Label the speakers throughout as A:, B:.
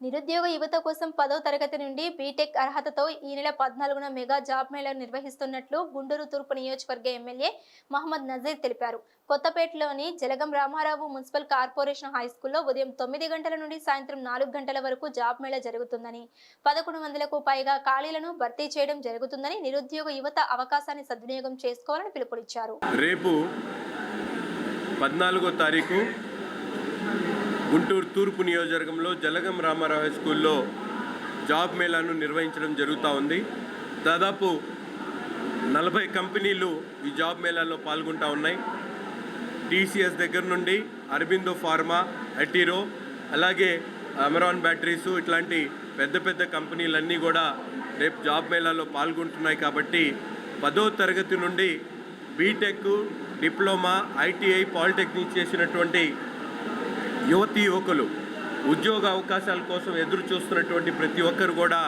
A: నిరుద్యోగ యువత కోసం పదో తరగతి నుండి బీటెక్ అర్హతతో ఈ నెల పద్నాలుగున మెగా జాబ్ మేళా నిర్వహిస్తున్నట్లు గుండూరు తూర్పు నియోజకవర్గ ఎమ్మెల్యే మహమ్మద్ నజీర్ తెలిపారు. కొత్తపేటలోని Jalagam Ramarao municipal corporation high స్కూల్లో ఉదయం తొమ్మిది గంటల నుండి సాయంత్రం నాలుగు గంటల వరకు జాబ్ మేళా జరుగుతుందని పదకొండు వందలకు పైగా ఖాళీలను భర్తీ చేయడం జరుగుతుందని నిరుద్యోగ యువత అవకాశాన్ని సద్వినియోగం చేసుకోవాలని పిలుపునిచ్చారు.
B: రేపు పద్నాలుగో తారీఖు గుంటూరు తూర్పు నియోజకవర్గంలో జలగం రామారావు హై స్కూల్లో జాబ్ మేళాను నిర్వహించడం జరుగుతూ ఉంది. దాదాపు నలభై కంపెనీలు ఈ జాబ్ మేళాలో పాల్గొంటూ ఉన్నాయి. టీసీఎస్ దగ్గర నుండి అరబిందో ఫార్మా అటీరో అలాగే అమెరాన్ బ్యాటరీస్ ఇట్లాంటి పెద్ద పెద్ద కంపెనీలన్నీ కూడా రేపు జాబ్ మేళాలో పాల్గొంటున్నాయి కాబట్టి పదో తరగతి నుండి బీటెక్ డిప్లొమా ఐటీఐ పాలిటెక్నిక్ చేసినటువంటి యువతి యువకులు ఉద్యోగ అవకాశాల కోసం ఎదురు చూస్తున్నటువంటి ప్రతి ఒక్కరు కూడా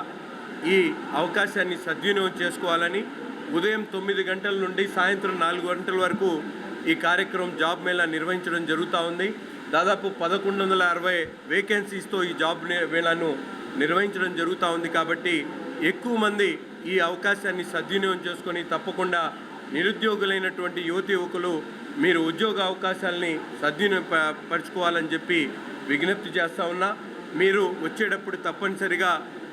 B: ఈ అవకాశాన్ని సద్వినియోగం చేసుకోవాలని ఉదయం తొమ్మిది గంటల నుండి సాయంత్రం నాలుగు గంటల వరకు ఈ కార్యక్రమం జాబ్ మేళా నిర్వహించడం జరుగుతూ ఉంది. దాదాపు పదకొండు వందల అరవై వేకెన్సీస్తో ఈ జాబ్ మేళాను నిర్వహించడం జరుగుతూ ఉంది కాబట్టి ఎక్కువ మంది ఈ అవకాశాన్ని సద్వినియోగం చేసుకొని తప్పకుండా నిరుద్యోగులైనటువంటి యువతి యువకులు మీరు ఉద్యోగ అవకాశాలని సద్వినియోగపరచుకోవాలని చెప్పి విజ్ఞప్తి చేస్తూ ఉన్నా. మీరు వచ్చేటప్పుడు తప్పనిసరిగా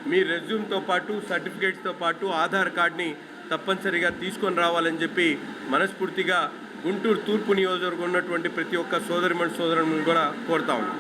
B: మీ రెజ్యూమ్తో పాటు సర్టిఫికేట్స్తో పాటు ఆధార్ కార్డ్ని తప్పనిసరిగా తీసుకొని రావాలని చెప్పి మనస్ఫూర్తిగా గుంటూరు తూర్పు నియోజకవర్గం ఉన్నటువంటి ప్రతి ఒక్క సోదరిమణి సోదరుని కూడా కోరుతా ఉన్నాం.